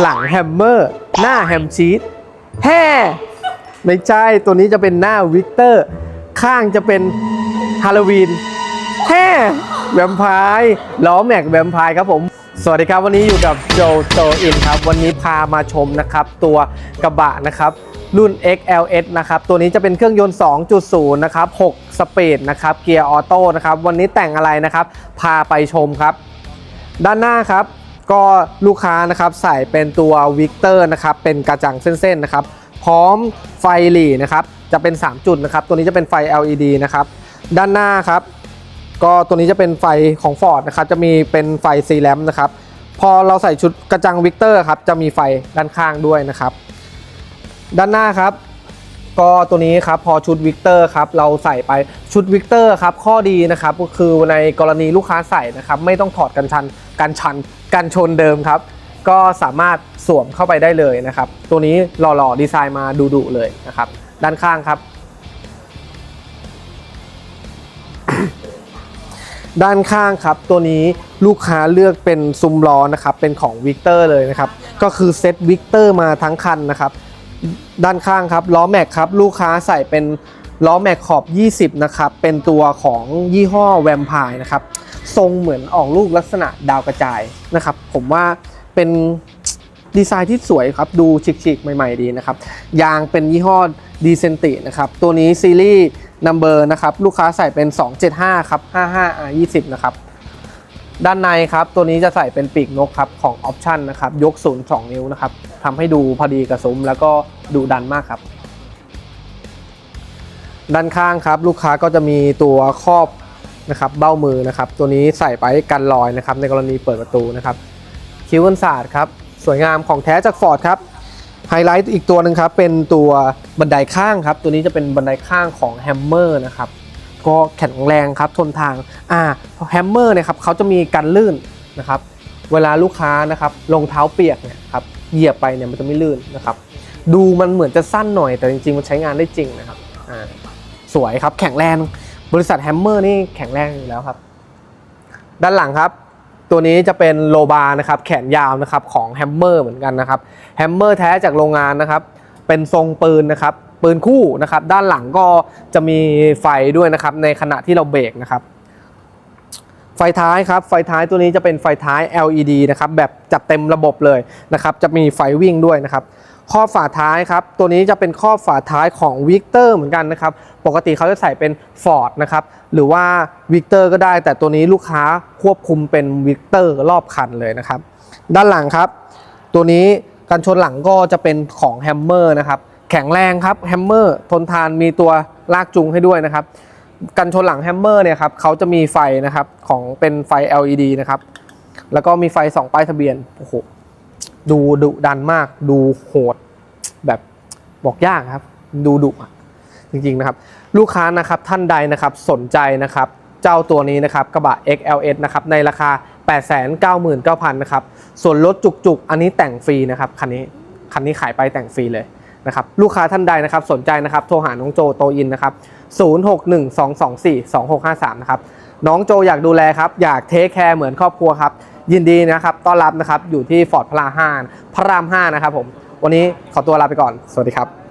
หลังแฮมเมอร์ หน้าแฮมชีสแฮ่ไม่ใช่ตัวนี้จะเป็นหน้าวิกเตอร์ ข้างจะเป็นฮาโลวีนแฮ่แวมไพร์ล้อแม็กแวมไพร์ครับผม สวัสดีครับวันนี้อยู่กับโจโจอินครับ วันนี้พามาชมนะครับ ตัวกระบะนะครับ รุ่น XLS นะครับ ตัวนี้จะเป็นเครื่องยนต์ 2.0 นะครับ 6 สปีดนะครับ เกียร์ออโต้นะครับ วันนี้แต่งอะไรนะครับ พาไปชมครับ ด้านหน้าครับ ก็ลูกค้านะครับใส่เป็นตัววิกเตอร์นะครับเป็นกระจังเส้นๆนะครับพร้อมไฟหลีนะครับจะเป็น 3 จุดนะครับ ตัวนี้จะเป็นไฟ LED นะครับด้านหน้าครับ ก็ตัวนี้จะเป็นไฟของ Ford นะครับจะมีเป็นไฟซีแลมนะครับพอเราใส่ชุดกระจังวิกเตอร์ครับจะมีไฟด้านข้างด้วยนะครับ ด้านหน้าครับ ก็ตัวนี้ครับพอชุดวิกเตอร์ครับเราใส่ไปชุดวิกเตอร์ครับข้อดีนะครับก็คือในกรณีลูกค้าใส่นะครับไม่ต้องถอดกันชันกันชันกันชนเดิมครับ ก็สามารถสวมเข้าไปได้เลยนะครับ ตัวนี้หล่อๆดีไซน์มาดุๆเลยนะครับ ด้านข้างครับ ด้านข้างครับตัวนี้ลูกค้าเลือกเป็นซุ้มล้อนะครับเป็นของวิกเตอร์เลยนะครับก็คือเซตวิกเตอร์มาทั้งคันนะครับ ด้านข้างครับล้อแม็กครับลูกค้าใส่เป็นล้อแม็กขอบ 20 นะครับ เป็นตัวของยี่ห้อแวมไพร์นะครับ ทรงเหมือนออกลูกลักษณะดาวกระจายนะครับ ผมว่าเป็นดีไซน์ที่สวยครับ ดูชิคๆใหม่ๆดีนะครับ ยางเป็นยี่ห้อดีเซนตินะครับ ตัวนี้ซีรีส์นัมเบอร์นะครับ ลูกค้าใส่เป็น 275 ครับ 55R20 นะครับ ด้านในครับ ตัวนี้จะใส่เป็นปีกนกครับ ของออปชันนะครับ ยกศูนย์2นิ้วนะครับทำให้ดูพอดีกับซุ้มแล้วก็ดูดันมากครับ ด้านข้างครับ ลูกค้าก็จะมีตัวครอบนะครับเบ้ามือนะครับ ตัวนี้ใส่ไปกันรอยนะครับ ในกรณีเปิดประตูนะครับคิ้วกันศาสตร์ครับสวยงามของแท้จากฟอร์ดครับไฮไลท์อีกตัวหนึ่งครับเป็นตัวบันไดข้างครับ ตัวนี้จะเป็นบันไดข้างของแฮมเมอร์นะครับก็แข็งแรงครับทนทางอ่าแฮมเมอร์เนี่ยครับเขาจะมีกันลื่นนะครับ เวลาลูกค้านะครับรองเท้าเปียกเนี่ยครับเหยียบไปเนี่ยมันจะไม่ลื่นนะครับดูมันเหมือนจะสั้นหน่อยแต่จริงๆมันใช้งานได้จริงนะครับอ่าสวยครับแข็งแรงบริษัทแฮมเมอร์นี่แข็งแรงอยู่แล้วครับ ด้านหลังครับ ตัวนี้จะเป็นโลบาร์นะครับแขนยาวนะครับของแฮมเมอร์เหมือนกันนะครับแฮมเมอร์แท้จากโรงงานนะครับเป็นทรงปืนนะครับปืนคู่นะครับด้านหลังก็จะมีไฟด้วยนะครับในขณะที่เราเบรกนะครับ ไฟท้ายครับ ไฟท้ายตัวนี้จะเป็นไฟท้าย LED นะครับ แบบจัดเต็มระบบเลยนะครับ จะมีไฟวิ่งด้วยนะครับ ข้อฝาท้ายครับ ตัวนี้จะเป็นข้อฝาท้ายของวิกเตอร์เหมือนกันนะครับ ปกติเขาจะใส่เป็น Ford นะครับ หรือว่าวิกเตอร์ก็ได้ แต่ตัวนี้ลูกค้าควบคุมเป็นวิกเตอร์รอบคันเลยนะครับ ด้านหลังครับ ตัวนี้กันชนหลังก็จะเป็นของแฮมเมอร์นะครับ แข็งแรงครับแฮมเมอร์ทนทานมีตัวลากจูงให้ด้วยนะครับ กันชนหลังแฮมเมอร์เนี่ยครับเขาจะมีไฟนะครับของเป็นไฟ LED นะครับ แล้วก็มีไฟสองป้ายทะเบียนโอ้โหดูดุดันมาก ดูโหด แบบบอกยากครับ ดูดุอะจริงๆนะครับ ลูกค้านะครับท่านใดนะครับสนใจนะครับเจ้าตัวนี้นะครับกระบะ XLS นะครับในราคา 899,000นะครับส่วนลดจุกๆ อันนี้แต่งฟรีนะครับคันนี้คันนี้ขายไปแต่งฟรีเลย นะครับลูกค้าท่านใดนะครับสนใจนะครับโทรหาน้องโจโตอินนะครับ0612242653นะครับน้องโจอยากดูแลครับอยากเทคแคร์เหมือนครอบครัวครับยินดีนะครับต้อนรับนะครับอยู่ที่ฟอร์ดพระราม5พระรามห้านะครับผมวันนี้ขอตัวลาไปก่อน สวัสดีครับ